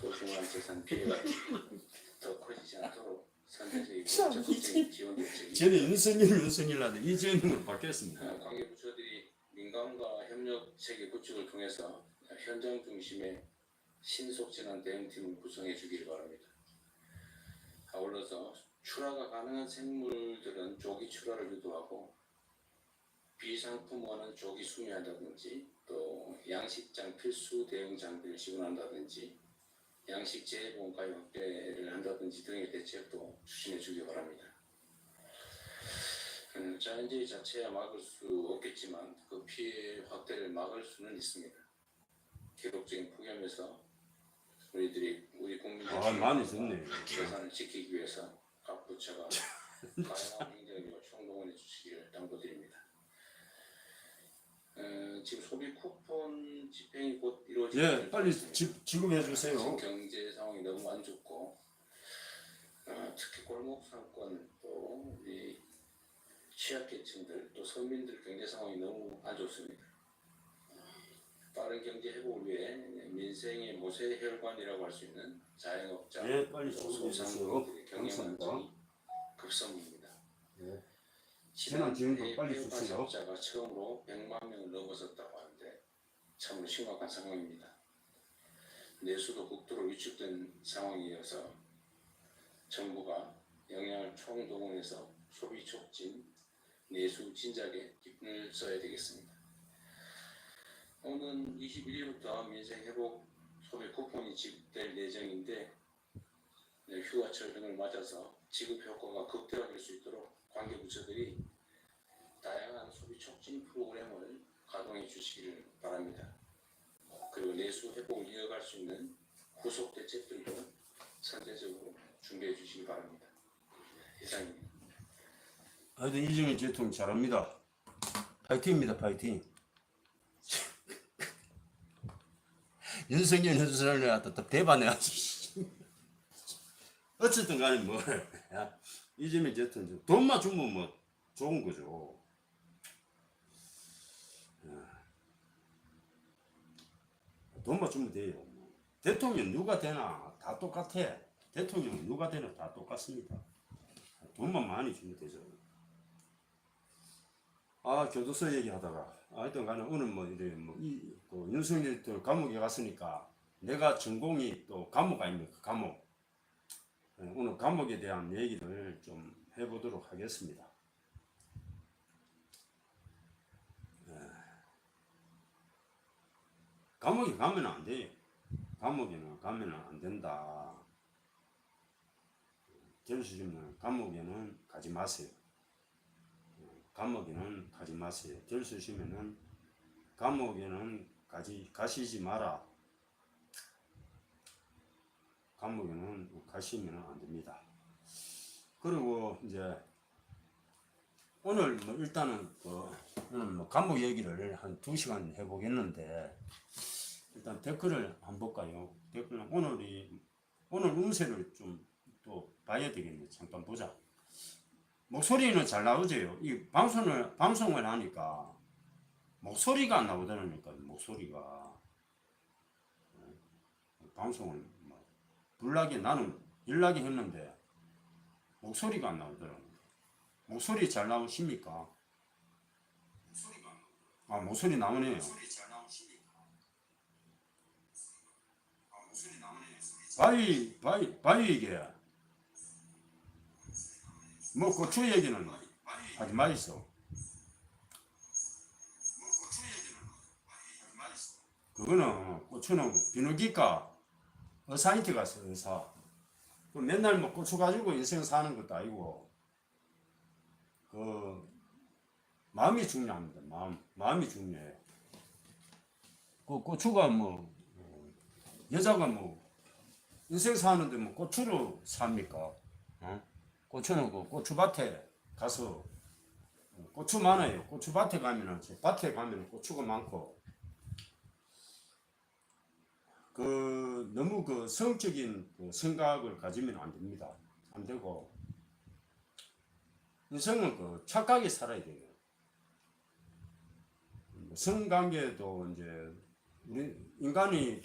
소중한 재산 피해가 더 커지지 않도록 선제적이고 적극적인 지원 대책이 쟤는 윤석열 윤석열 하는데 이재명으로 바뀌었습니다. 어, 관계 부처들이 민간과 협력 체계 구축을 통해서 현장 중심의 신속 진화 대응팀을 구성해 주길 바랍니다. 아울러서 출하가 가능한 생물들은 조기 출하를 유도하고 비상품화는 조기 수매한다든지 또 양식장 필수 대응 장비를 지원한다든지 양식 재해보험 가입 확대를 한다든지 등의 대책도 추진해 주기 바랍니다. 음, 자연재해 자체야 막을 수 없겠지만 그 피해 확대를 막을 수는 있습니다. 기록적인 폭염에서 우리들이 우리 국민들 아 많이 좋네. 재산을 지키기 위해서 각 부처가 다양한 행정력을 총동원해 주시기를 당부드립니다. 어, 지금 소비 쿠폰 집행이 곧 이루어질 예, 빨리 지, 주세요. 지금 경제 상황이 너무 안 좋고 어, 특히 골목 상권 또 우리 취약계층들 또 서민들 경제 상황이 너무 안 좋습니다. 어, 빠른 경제 회복을 위해 민생의 모세 혈관이라고 할 수 있는 자영업자 예, 빨리 또 주세요. 소상공인들의 경영 감사합니다. 안정이 급선무입니다. 예. 지난 지원도 해외 빨리 주세요. 가입자가 처음으로 100만 명을 넘어섰다고 하는데 참으로 심각한 상황입니다. 내수도 극도로 위축된 상황이어서 정부가 영향을 총동원해서 소비 촉진, 내수 진작에 기분을 써야 되겠습니다. 오는 21일부터 민생 회복 소비 쿠폰이 지급될 예정인데 네, 휴가철 등을 맞아서 지급 효과가 극대화될 수 있도록 관계 부처들이 다양한 소비 촉진 프로그램을 가동해 주시기를 바랍니다. 그리고 내수 회복을 이어갈 수 있는 후속 대책들도 선제적으로 준비해 주시기 바랍니다. 이상입니다. 하여튼 이재명 대통령 잘합니다. 파이팅입니다, 파이팅. 윤석열 윤석열 갖다 또 대반해. 어쨌든 간에 뭐 야, 이재명 대통령 돈만 주면 뭐 좋은 거죠. 야. 돈만 주면 돼요. 대통령 누가 되나 다 똑같아. 대통령 누가 되나 다 똑같습니다. 돈만 많이 주면 되죠. 아 교도소 얘기하다가 하여튼 간에 오늘 뭐 이래 뭐이 그 윤석열 또 감옥에 갔으니까 내가 전공이 또 감옥 아닙니까 감옥 예, 오늘 감옥에 대한 얘기를 좀 해보도록 하겠습니다. 예. 감옥에 가면 안 돼요. 감옥에는 가면 안 된다. 결수지면 감옥에는 가지 마세요. 감옥에는 가지 마세요. 있으면은 감옥에는 가지 가시지 마라. 감옥에는 가시면 안 됩니다. 그리고 이제 오늘 뭐 일단은 그 오늘 뭐 감옥 얘기를 한 두 시간 해보겠는데 일단 댓글을 한번 볼까요? 댓글 오늘이 오늘 운세를 좀 또 봐야 되겠네. 잠깐 보자. 목소리는 잘 나오죠. 이 방송을 방송을 하니까 목소리가 안 나오더라니까 목소리가 어, 방송을 뭐 불나게 나는 일나게 했는데 목소리가 안 나오더라고. 목소리 잘 나오십니까? 아 목소리 나오네요. 바위 바위 바위 이게 뭐 고추 얘기는 하지 마이소. 그거는 고추는 비누기과 의사한테 가서 의사. 그 맨날 뭐 고추 가지고 인생 사는 것도 아니고 그 마음이 중요합니다. 마음 마음이 중요해. 그 고추가 뭐 어, 여자가 뭐 인생 사는데 뭐 고추로 삽니까? 어? 고추는 그 고추밭에 가서 고추 많아요. 고추밭에 가면은 저 밭에 가면은 고추가 많고 그 너무 그 성적인 그 생각을 가지면 안 됩니다. 안 되고 인생은 그 착하게 살아야 돼요. 성관계도 이제 우리 인간이